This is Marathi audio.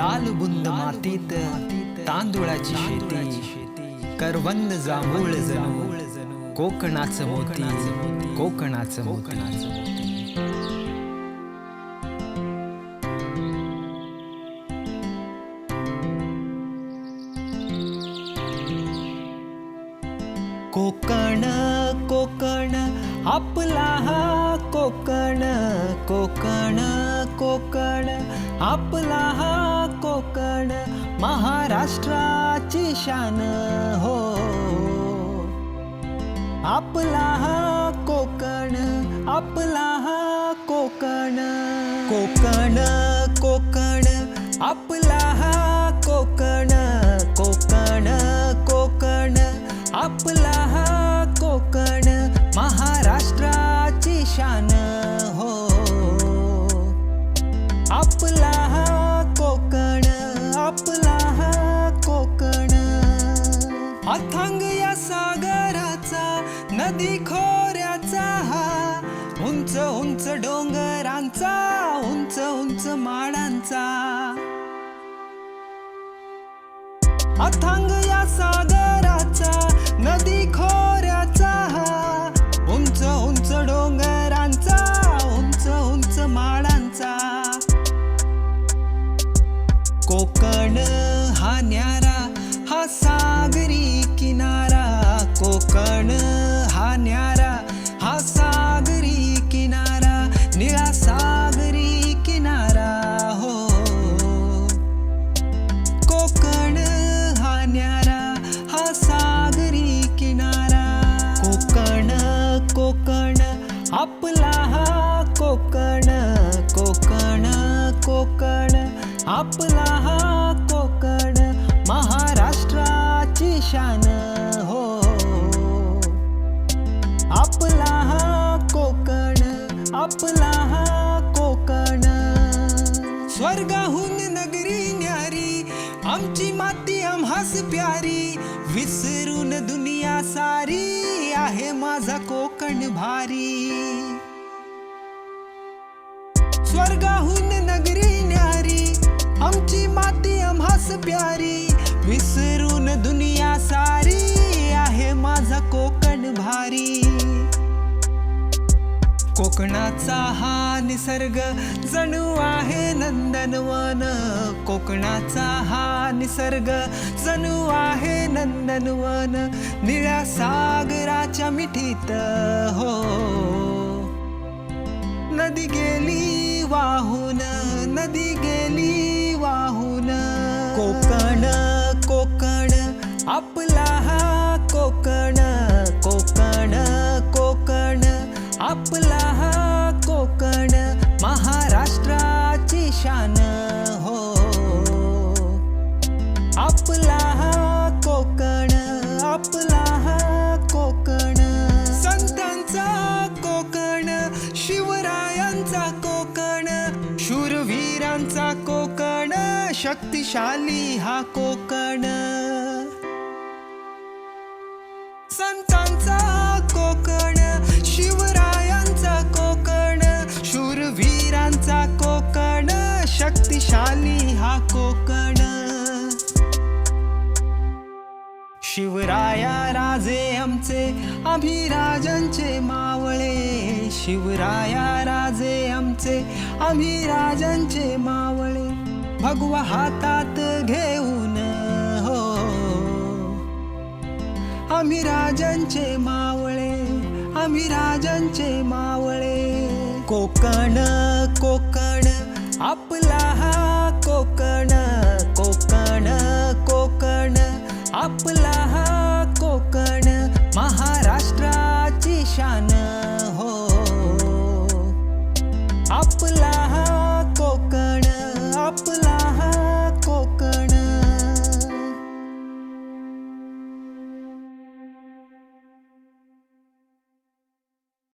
लाल बुंद मातीत तांदुळाची शेती. करवंद जांभूळ जणू. कोकणाचं मोती. कोकणाचं मोती. कोकण कोकण आपला हा कोकण. कोकण कोकण आपला हा राष्ट्राची शान हो. आपला हा कोकण आपला हा कोकण. कोकण कोकण आपला हा कोकण. कोकण कोकण आपला हा कोकण. महाराष्ट्राची शान हो. आपला हा कोकण आपला अथांग या सागराचा नदी खोऱ्याचा हा. उंच उंच डोंगरांचा उंच उंच माडांचा. अथांग या सागराचा नदी खोऱ्याचा हा. उंच उंच डोंगरांचा उंच उंच माडांचा. कोकण आपला हा कोकण कोकण कोकण. आपला हा कोकण महाराष्ट्राची शान हो. आपला हा कोकण आपला हा कोकण. स्वर्गाहून नगरी न्यारी आमची माती आम्हास प्यारी विसरून दुनिया सारी आहे माझा कोकण. भारी. स्वर्गाहून नगरी न्यारी आमची माती आम्हास प्यारी विसरून दुनिया सारी आहे माझा कोकण भारी. कोकणाचा हा निसर्ग जणू आहे नंदनवन कोकणाचा हा निसर्ग जणू आहे नंदनवन निळ्या सागराच्या मिठीत हो. नदी गेली वाहून नदी गेली वाहून. कोकण कोकण आपलं कोकण शक्तिशाली हा कोकण. संतांचा कोकण शिवरायांचा कोकण शूरवीरांचा कोकण शक्तिशाली हा कोकण. शिवराया राजे आमचे अभिराजांचे मा शिवराया राजे आमचे आम्ही राजांचे मावळे. भगवा हातात घेऊन हो. आम्ही राजांचे मावळे आम्ही राजांचे मावळे. कोकण कोकण आपला हा कोकण कोकण कोकण आपला हा